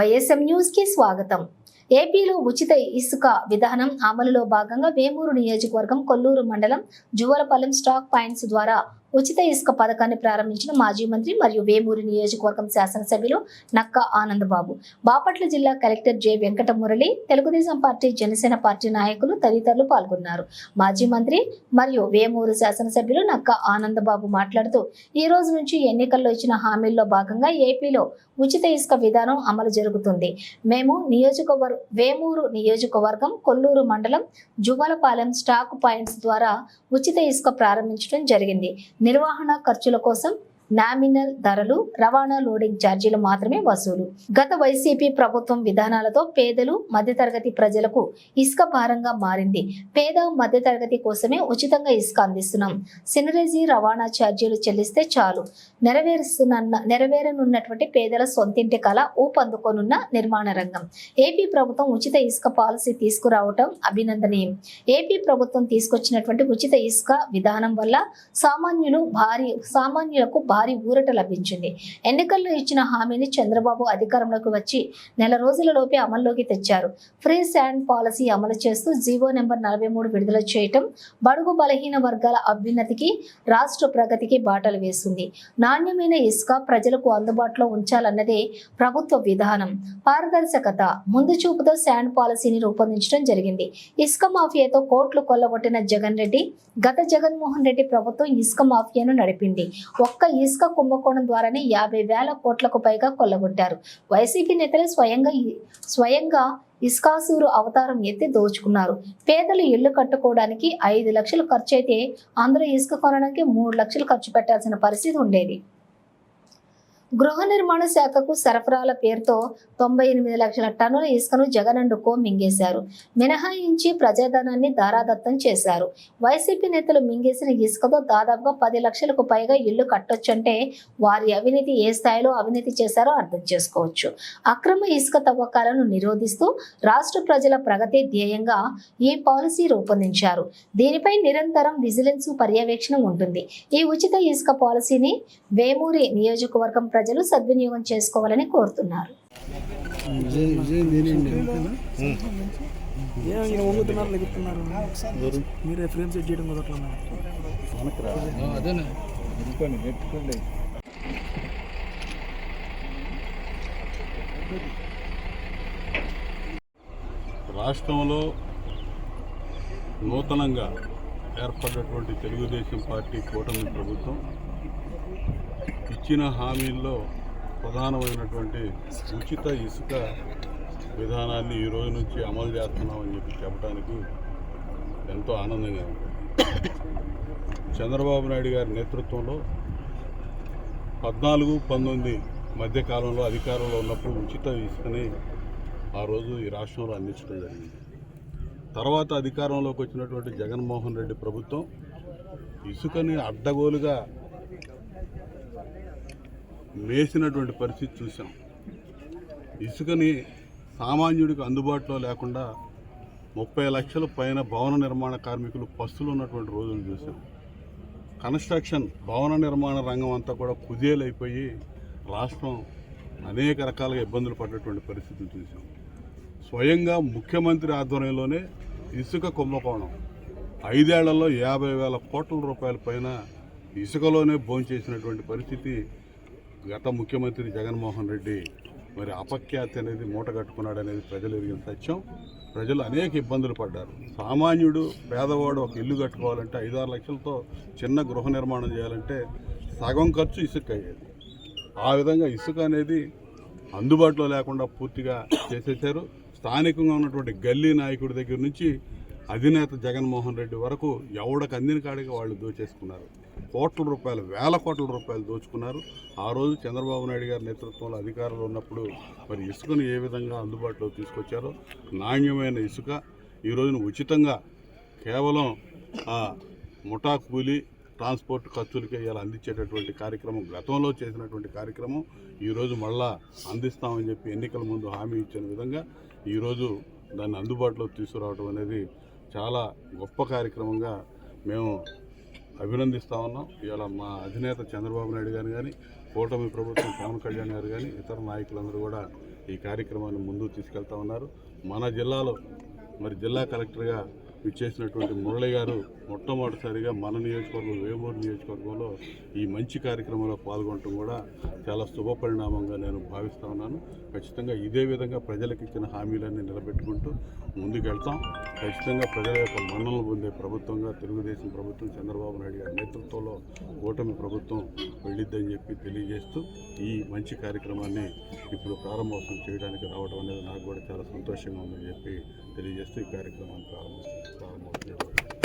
YSM న్యూస్కి స్వాగతం. ఏపీలో ఉచిత ఇసుక విధానం అమలులో భాగంగా వేమూరు నియోజకవర్గం కొల్లూరు మండలం జువలపల్లెం స్టాక్ పాయింట్స్ ద్వారా ఉచిత ఇసుక పథకాన్ని ప్రారంభించిన మాజీ మంత్రి మరియు వేమూరు నియోజకవర్గం శాసనసభ్యులు నక్క ఆనందబాబు. బాపట్ల జిల్లా collector J Venkata Murali Telugu Desam party Janasena party నాయకులు తదితరులు పాల్గొన్నారు. మాజీ మంత్రి మరియు వేమూరు శాసనసభ్యులు నక్క ఆనందబాబు మాట్లాడుతూ ఈ రోజు నుంచి ఎన్నికల్లో ఇచ్చిన హామీల్లో భాగంగా ఏపీలో ఉచిత ఇసుక విధానం అమలు జరుగుతుంది. మేము నియోజకవర్ వేమూరు నియోజకవర్గం కొల్లూరు మండలం జువలపాలెం స్టాక్ పాయింట్స్ ద్వారా ఉచిత ఇసుక ప్రారంభించడం జరిగింది. నిర్వహణ ఖర్చుల కోసం నామినల్ ధరలు రవాణా లోడింగ్ ఛార్జీలు మాత్రమే వసూలు. గత వైసీపీ ప్రభుత్వం విధానాలతో పేదలు మధ్యతరగతి ప్రజలకు ఇసుక భారంగా మారింది. పేద మధ్యతరగతి కోసమే ఉచితంగా ఇసుక అందిస్తున్నాం. సినరేజీ రవాణా ఛార్జీలు చెల్లిస్తే చాలు. నెరవేరుస్తున్న నెరవేరనున్నటువంటి పేదల సొంతింటి కళ ఊపందుకోనున్న నిర్మాణ రంగం. ఏపీ ప్రభుత్వం ఉచిత ఇసుక పాలసీ తీసుకురావటం అభినందనీయం. ఏపీ ప్రభుత్వం తీసుకొచ్చినటువంటి ఉచిత ఇసుక విధానం వల్ల సామాన్యులు భారీ సామాన్యులకు భారీ ఊరట లభించింది. ఎన్నికల్లో ఇచ్చిన హామీని చంద్రబాబు అధికారంలోకి వచ్చి నెల రోజులలోపే అమల్లోకి తెచ్చారు. ఫ్రీ శాండ్ పాలసీ అమలు చేస్తూ జీవో నెంబర్ నలభై మూడు విడుదల చేయటం బడుగు బలహీన వర్గాల అభ్యున్నతికి రాష్ట్ర ప్రగతికి బాటలు వేస్తుంది నాణ్యమైన ఇసుక ప్రజలకు అందుబాటులో ఉంచాలన్నదే ప్రభుత్వ విధానం. పారదర్శకత ముందు చూపుతో శాండ్ పాలసీని రూపొందించడం జరిగింది. ఇసుక మాఫియాతో కోట్లు కొల్లగొట్టిన జగన్ రెడ్డి గత జగన్మోహన్ రెడ్డి ప్రభుత్వం ఇసుక మాఫియాను నడిపింది. ఒక్క ఇసుక కుంభకోణం ద్వారానే యాభై వేల కోట్లకు పైగా కొల్లగొట్టారు. వైసీపీ నేతలు స్వయంగా స్వయంగా ఇస్కాసూరు అవతారం ఎత్తి దోచుకున్నారు. పేదలు ఇల్లు కట్టుకోవడానికి ఐదు లక్షలు ఖర్చు అయితే అందులో ఇసుక కొనడానికి మూడు లక్షలు ఖర్చు పెట్టాల్సిన పరిస్థితి ఉండేది. గృహ నిర్మాణ శాఖకు సరఫరాల పేరుతో తొంభై ఎనిమిది లక్షల టన్నుల ఇసుకను జగన్ మింగేశారు మినహాయించి ప్రజాధనాన్ని దారాదత్తం చేశారు. వైసీపీ నేతలు మింగేసిన ఇసుకతో దాదాపుగా పది లక్షలకు పైగా ఇల్లు కట్టొచ్చంటే వారి అవినీతి ఏ స్థాయిలో అవినీతి చేశారో అర్థం చేసుకోవచ్చు. అక్రమ ఇసుక తవ్వకాలను నిరోధిస్తూ రాష్ట్ర ప్రజల ప్రగతి ధ్యేయంగా ఈ పాలసీ రూపొందించారు. దీనిపై నిరంతరం విజిలెన్స్ పర్యవేక్షణ ఉంటుంది. ఈ ఉచిత ఇసుక పాలసీని వేమూరి నియోజకవర్గం ప్రజలు సద్వినియోగం చేసుకోవాలని కోరుతున్నారు. మీరే ఫ్రేమ్ సెట్ చేయడం కుదరట్లేదు అదేనా రాష్ట్రంలో నూతనంగా ఏర్పడినటువంటి తెలుగుదేశం పార్టీ కూటమి ప్రభుత్వం ఇచ్చిన హామీల్లో ప్రధానమైనటువంటి ఉచిత ఇసుక విధానాన్ని ఈ రోజు నుంచి అమలు చేస్తున్నామని చెప్పి చెప్పడానికి ఎంతో ఆనందంగా ఉంది. చంద్రబాబు నాయుడు గారి నేతృత్వంలో పద్నాలుగు పంతొమ్మిది మధ్యకాలంలో అధికారంలో ఉన్నప్పుడు ఉచిత ఇసుకని ఆ రోజు ఈ రాష్ట్రంలో అందించడం జరిగింది. తర్వాత అధికారంలోకి వచ్చినటువంటి జగన్మోహన్ రెడ్డి ప్రభుత్వం ఇసుకని అడ్డగోలుగా మేసినటువంటి పరిస్థితి చూసాం ఇసుకని సామాన్యుడికి అందుబాటులో లేకుండా ముప్పై లక్షల పైన భవన నిర్మాణ కార్మికులు పస్తులు ఉన్నటువంటి రోజులు చూసాం కన్స్ట్రక్షన్ భవన నిర్మాణ రంగం అంతా కూడా కుదేలైపోయి రాష్ట్రం అనేక రకాలుగా ఇబ్బందులు పడ్డటువంటి పరిస్థితులు చూసాం స్వయంగా ముఖ్యమంత్రి ఆధ్వర్యంలోనే ఇసుక కుంభకోణం. ఐదేళ్ళలో యాభై వేల కోట్ల రూపాయల పైన ఇసుకలోనే భోంచేసినటువంటి పరిస్థితి గత ముఖ్యమంత్రి జగన్మోహన్ రెడ్డి మరి అపఖ్యాతి అనేది మూట కట్టుకున్నాడు అనేది ప్రజలు ఎరిగిన సత్యం. ప్రజలు అనేక ఇబ్బందులు పడ్డారు. సామాన్యుడు పేదవాడు ఒక ఇల్లు కట్టుకోవాలంటే ఐదారు లక్షలతో చిన్న గృహ నిర్మాణం చేయాలంటే సగం ఖర్చు ఇసుక అయ్యేది ఆ విధంగా ఇసుక అనేది అందుబాటులో లేకుండా పూర్తిగా చేసేశారు. స్థానికంగా ఉన్నటువంటి గల్లీ నాయకుడి దగ్గర నుంచి అధినేత జగన్మోహన్ రెడ్డి వరకు ఎవడకు అందిన కాడికి వాళ్ళు దోచేసుకున్నారు. కోట్ల రూపాయలు వేల కోట్ల రూపాయలు దోచుకున్నారు. ఆ రోజు చంద్రబాబు నాయుడు గారి నేతృత్వంలో అధికారంలో ఉన్నప్పుడు మరి ఇసుకను ఏ విధంగా అందుబాటులో తీసుకొచ్చారో నాణ్యమైన ఇసుక ఈ రోజున ఉచితంగా కేవలం ముఠా కూలి ట్రాన్స్పోర్ట్ ఖర్చులకి ఇలా అందించేటటువంటి కార్యక్రమం గతంలో చేసినటువంటి కార్యక్రమం ఈరోజు మళ్ళా అందిస్తామని చెప్పి ఎన్నికల ముందు హామీ ఇచ్చిన విధంగా ఈరోజు దాన్ని అందుబాటులో తీసుకురావడం అనేది చాలా గొప్ప కార్యక్రమంగా మేము అభినందిస్తా ఉన్నాం. ఇవాళ మా అధినేత చంద్రబాబు నాయుడు గారు కానీ కూటమి ప్రభుత్వం పవన్ కళ్యాణ్ గారు కానీ ఇతర నాయకులందరూ కూడా ఈ కార్యక్రమాన్ని ముందుకు తీసుకెళ్తా ఉన్నారు. మన జిల్లాలో మరి జిల్లా కలెక్టర్గా విచ్చేసినటువంటి మురళి గారు మొట్టమొదటిసారిగా మన నియోజకవర్గం వేమూరు నియోజకవర్గంలో ఈ మంచి కార్యక్రమంలో పాల్గొనడం కూడా చాలా శుభ పరిణామంగా నేను భావిస్తూ ఉన్నాను. ఖచ్చితంగా ఇదే విధంగా ప్రజలకు ఇచ్చిన హామీలన్నీ నిలబెట్టుకుంటూ ముందుకెళ్తాం. ఖచ్చితంగా ప్రజల యొక్క మన్నలు పొందే ప్రభుత్వంగా తెలుగుదేశం ప్రభుత్వం చంద్రబాబు నాయుడు గారి నేతృత్వంలో కూటమి ప్రభుత్వం వెళ్ళిద్దని చెప్పి తెలియజేస్తూ ఈ మంచి కార్యక్రమాన్ని ఇప్పుడు ప్రారంభోత్సవం చేయడానికి రావడం అనేది నాకు కూడా చాలా సంతోషంగా ఉందని చెప్పి తెలియజేస్తూ ఈ కార్యక్రమాన్ని ప్రారంభిస్తాం ప్రారంభోత్సవం